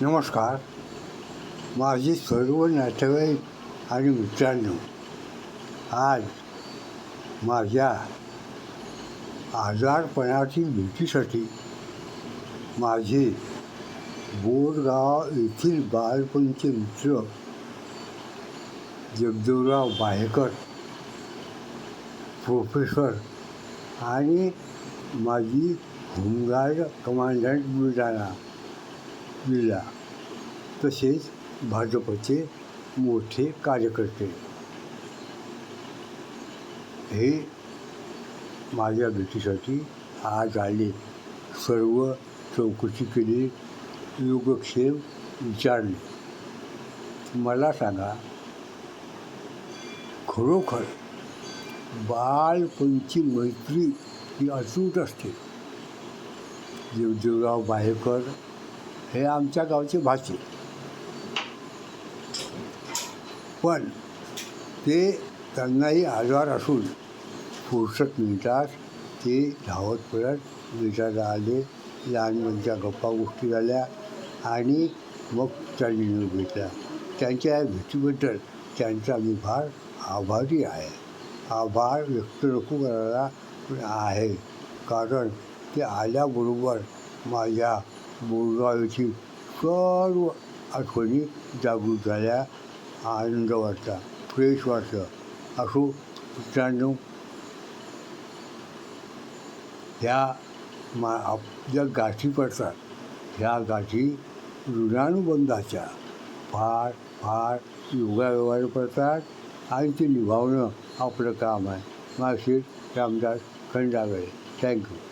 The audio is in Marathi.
नमस्कार. माझी सर्व नातेवाईक आणि मित्रांनो आज माझ्या आजारपणाची भेटीसाठी माझे बोरगाव येथील बालपणचे मित्र जगदेवराव बाहेकर प्रोफेसर आणि माझी होमगार्ड कमांडंट बुलढाणा जिल्हा तसेच भाजपचे मोठे कार्यकर्ते. हे माझ्या भेटीसाठी आज आले. सर्व चौकशी केली योगक्षेम विचारले. मला सांगा खरोखर बालपणची मैत्री ही अचूक असते? देवदेवराव बाहेकर हे आमच्या गावचे भाषे. पण ते त्यांनाही आजार असून फुरसत मिळतात ते धावत पडत भेटायला आले लहान मुलांच्या गप्पा गोष्टी झाल्या आणि मग त्यांनी निरोप घेतला त्यांच्या या भेटीबद्दल त्यांचा मी फार आभारी आहे. आभार व्यक्त नको करायला पण आहे. कारण ते आल्याबरोबर माझ्या बोरगावची सर्व आठवणी जागृत झाल्या आनंद वाटला फ्रेश वाटलं असो मित्रांनो ह्या मा आपल्या गाठी पडतात ह्या गाठी ऋणानुबंधाच्या फार फार योगायोगाने पडतात आणि ते निभावणं आपलं काम आहे माळशेर रामदास खंडागळे थँक्यू